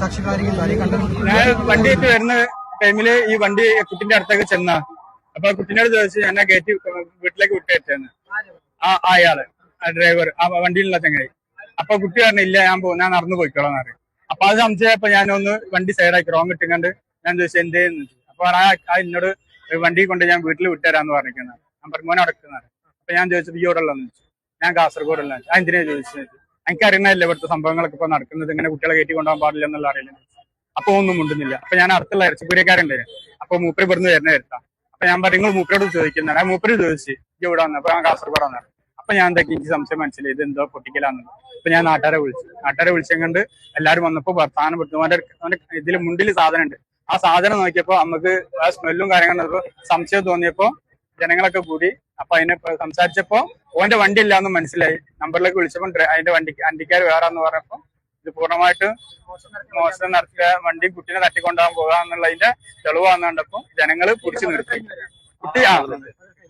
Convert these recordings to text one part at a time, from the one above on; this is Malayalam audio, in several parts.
സാക്ഷിക്കാരി കണ്ടു ഞാൻ വണ്ടി ആയിട്ട് വരുന്ന ടൈമിൽ ഈ വണ്ടി കുട്ടിന്റെ അടുത്തേക്ക് ചെന്ന. അപ്പൊ കുട്ടിനോട് ചോദിച്ചു ഞാൻ കയറ്റി വീട്ടിലേക്ക് വിട്ടേറ്റെന്ന് ആ അയാൾ ആ ഡ്രൈവർ ആ വണ്ടിയിലുള്ള ചങ്ങായി. അപ്പൊ കുട്ടി പറഞ്ഞു ഇല്ല ഞാൻ പോ ഞാൻ നടന്നു പോയിക്കോളാം എന്ന് പറയും. അപ്പൊ അത് സംശയപ്പോ ഞാനൊന്ന് വണ്ടി സൈഡാക്കി റോങ് ഇട്ടിങ്ങണ്ട് ഞാൻ ചോദിച്ചു ചോദിച്ചു. അപ്പൊ ആ എന്നോട് വണ്ടി കൊണ്ട് ഞാൻ വീട്ടിൽ വിട്ടുതരാന്ന് പറഞ്ഞിരിക്കുന്നത് ഞാൻ പറഞ്ഞു മോനെ അടക്കുന്നത് അപ്പൊ ഞാൻ ചോദിച്ചത് ഈ ഉള്ളതെന്ന്? ചോദിച്ചു. ഞാൻ കാസർഗോഡുള്ള എന്തിനാ ചോദിച്ചത്? എനിക്ക് അറിയുന്നതല്ലേ ഇവിടുത്തെ സംഭവങ്ങളൊക്കെ ഇപ്പൊ നടക്കുന്നത്? ഇങ്ങനെ കുട്ടികളെ കയറ്റി കൊണ്ടുപോകാൻ പാടില്ല എന്നുള്ള അറിയില്ല. അപ്പൊ ഒന്നും മുണ്ടുന്നില്ല. അപ്പൊ ഞാൻ അടുത്തുള്ള ഇറച്ചിപ്പൂരക്കാരുണ്ട് അപ്പൊ മൂപ്പര് ഇവിടുന്ന് വരുന്ന വരുത്താം അപ്പൊ ഞാൻ പറഞ്ഞു നിങ്ങൾ മൂപ്പരോട് ചോദിക്കുന്നതാണ് ആ മൂപ്പര് ചോദിച്ചു ഈ ഇവിടെ വന്നു? അപ്പൊ ഞാൻ കാസർഗോഡാണ് അപ്പൊ ഞാൻ എന്താക്കി? എനിക്ക് സംശയം മനസ്സിലായി. ഇത് എന്തോ പൊട്ടിക്കലാന്ന്. അപ്പൊ ഞാൻ നാട്ടുകാരെ വിളിച്ചു. നാട്ടുകാരെ വിളിച്ചെങ്കണ്ട് എല്ലാരും വന്നപ്പോ വർത്താനം പെട്ടു അവന്റെ ഇതിൽ മുണ്ടിൽ സാധനം ഉണ്ട് ആ സാധനം നോക്കിയപ്പോ നമുക്ക് ആ സ്മെല്ലും കാര്യങ്ങളും സംശയം തോന്നിയപ്പോ ജനങ്ങളൊക്കെ കൂടി അപ്പൊ അതിനെ സംസാരിച്ചപ്പോ ഓന്റെ വണ്ടി ഇല്ലാന്ന് മനസ്സിലായി. നമ്പറിലേക്ക് വിളിച്ചപ്പോ അതിന്റെ വണ്ടി വണ്ടിക്കാർ വേറാന്ന് പറഞ്ഞപ്പോ ഇത് പൂർണമായിട്ട് മോശം നടത്തിയ വണ്ടി കുട്ടീനെ തട്ടിക്കൊണ്ടുപോകാൻ പോകാം എന്നുള്ളതിന്റെ തെളിവാന്ന് കണ്ടപ്പോ ജനങ്ങൾ പിടിച്ചു നിർത്തി. കുട്ടി ആ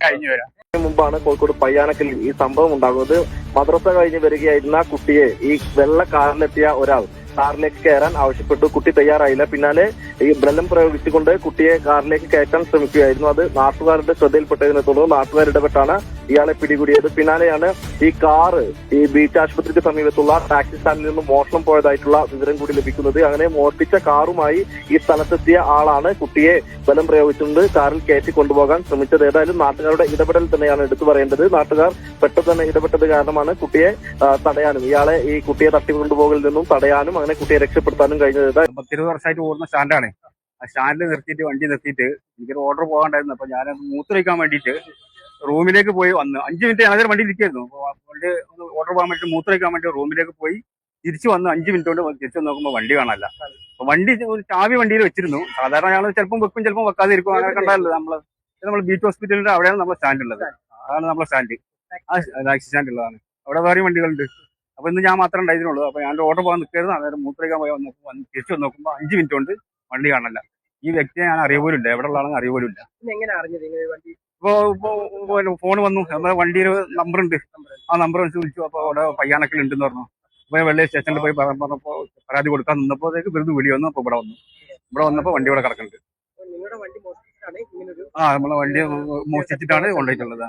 കഴിഞ്ഞു വരാം. മുമ്പാണ് കോഴിക്കോട് പയ്യാനക്കൽ ഈ സംഭവം ഉണ്ടാകുന്നത്. മദ്രസ കഴിഞ്ഞ് വരികയായിരുന്ന കുട്ടിയെ ഈ വെള്ള കാറിലെത്തിയ ഒരാൾ കാറിലേക്ക് കയറാൻ ആവശ്യപ്പെട്ടു. കുട്ടി തയ്യാറായില്ല. പിന്നാലെ ഈ ബ്രലം പ്രയോഗിച്ചുകൊണ്ട് കുട്ടിയെ കാറിലേക്ക് കയറ്റാൻ ശ്രമിക്കുകയായിരുന്നു. അത് നാട്ടുകാരുടെ ശ്രദ്ധയിൽപ്പെട്ടതിനെ തുടർന്ന് നാട്ടുകാർ ഇടപെട്ടാണ് ഇയാളെ പിടികൂടിയത്. പിന്നാലെയാണ് ഈ കാറ് ഈ ബീച്ച് ആശുപത്രിക്ക് സമീപത്തുള്ള ടാക്സി സ്റ്റാൻഡിൽ നിന്ന് മോഷണം പോയതായിട്ടുള്ള വിവരം കൂടി ലഭിക്കുന്നത്. അങ്ങനെ മോഷ്ടിച്ച കാറുമായി ഈ സ്ഥലത്തെത്തിയ ആളാണ് കുട്ടിയെ ബലം പ്രയോഗിച്ചുകൊണ്ട് കാറിൽ കയറ്റി കൊണ്ടുപോകാൻ ശ്രമിച്ചത്. ഏതായാലും നാട്ടുകാരുടെ ഇടപെടൽ തന്നെയാണ് എടുത്തു പറയേണ്ടത്. നാട്ടുകാർ പെട്ടെന്ന് തന്നെ ഇടപെട്ടത് കാരണമാണ് കുട്ടിയെ തടയാനും. ഇയാളെ ഈ കുട്ടിയെ തട്ടിക്കൊണ്ടുപോകൽ നിന്നും തടയാനും അങ്ങനെ കുട്ടിയെ രക്ഷപ്പെടുത്താനും കഴിഞ്ഞത്. ഏതായാലും വർഷമായിട്ട് ഓടുന്ന സ്റ്റാൻഡാണ്. ആ സ്റ്റാൻഡിൽ നിർത്തിയിട്ട് വണ്ടി നിർത്തിയിട്ട് എനിക്കൊരു ഓർഡർ പോകാണ്ടായിരുന്നു അപ്പൊ ഞാൻ വയ്ക്കാൻ വേണ്ടിയിട്ട് റൂമിലേക്ക് പോയി വന്ന്. അഞ്ച് മിനിറ്റ് ഞാനതൊരു വണ്ടി ഇരിക്കായിരുന്നു വണ്ടി ഓർഡർ പോകാൻ വേണ്ടി മൂത്രയ്ക്കാൻ വേണ്ടി റൂമിലേക്ക് പോയി. തിരിച്ചു വന്ന് അഞ്ച് മിനിറ്റ് കൊണ്ട് തിരിച്ചു നോക്കുമ്പോൾ വണ്ടി കാണാനല്ല. വണ്ടി ചാവി വണ്ടിയിൽ വെച്ചിരുന്നു. സാധാരണ ഞങ്ങൾ ചിലപ്പം വെക്കും ചിലപ്പം വെക്കാതെ ഇരിക്കും. അങ്ങനെ കണ്ടാലോ നമ്മൾ നമ്മൾ ബീച്ച് ഹോസ്പിറ്റലിന്റെ അവിടെയാണ് നമ്മളെ സ്റ്റാൻഡ് ഉള്ളത്. അതാണ് നമ്മളെ സ്റ്റാൻഡ്. ടാക്സി സ്റ്റാൻഡ് ഉള്ളതാണ്. അവിടെ വേറെ വണ്ടികളുണ്ട്. അപ്പൊ ഇന്ന് ഞാൻ മാത്രമേ ഉണ്ടായിരുന്നുള്ളൂ. അപ്പൊ ഞാൻ ഓട്ടോ പോകാൻ നിൽക്കരുത് അന്നേരം മൂത്രയ്ക്കാൻ പോയി വന്ന് തിരിച്ചു നോക്കുമ്പോൾ അഞ്ച് മിനിറ്റ് കൊണ്ട് വണ്ടി കാണല്ല ഈ വ്യക്തിയെ ഞാൻ അറിയ പോലും ഇല്ല എവിടെ ഉള്ളതാണെന്ന് അറിയ പോലും ഇല്ല എങ്ങനെ അറിഞ്ഞത് ഇങ്ങനെ വണ്ടി ഇപ്പോ ഇപ്പോ ഫോൺ വന്നു. നമ്മുടെ വണ്ടിയിൽ നമ്പർ ഉണ്ട്. ആ നമ്പർ വെച്ച് വിളിച്ചു. അപ്പൊ അവിടെ പയ്യാനക്കൽ ഉണ്ടെന്ന് പറഞ്ഞു. അപ്പൊ വെള്ളി സ്റ്റേഷനിൽ പോയി പറഞ്ഞപ്പോൾ പറഞ്ഞപ്പോ പരാതി കൊടുക്കാൻ നിന്നപ്പോഴത്തേക്ക് വെറുതെ വിളി വന്നു. അപ്പൊ ഇവിടെ വന്നു. ഇവിടെ വന്നപ്പോ വണ്ടി ഇവിടെ കിടക്കുന്നുണ്ട്. ആ നമ്മളെ വണ്ടി മോഷ്ടിച്ചിട്ടാണ് കൊണ്ടുപോയിട്ടുള്ളത്.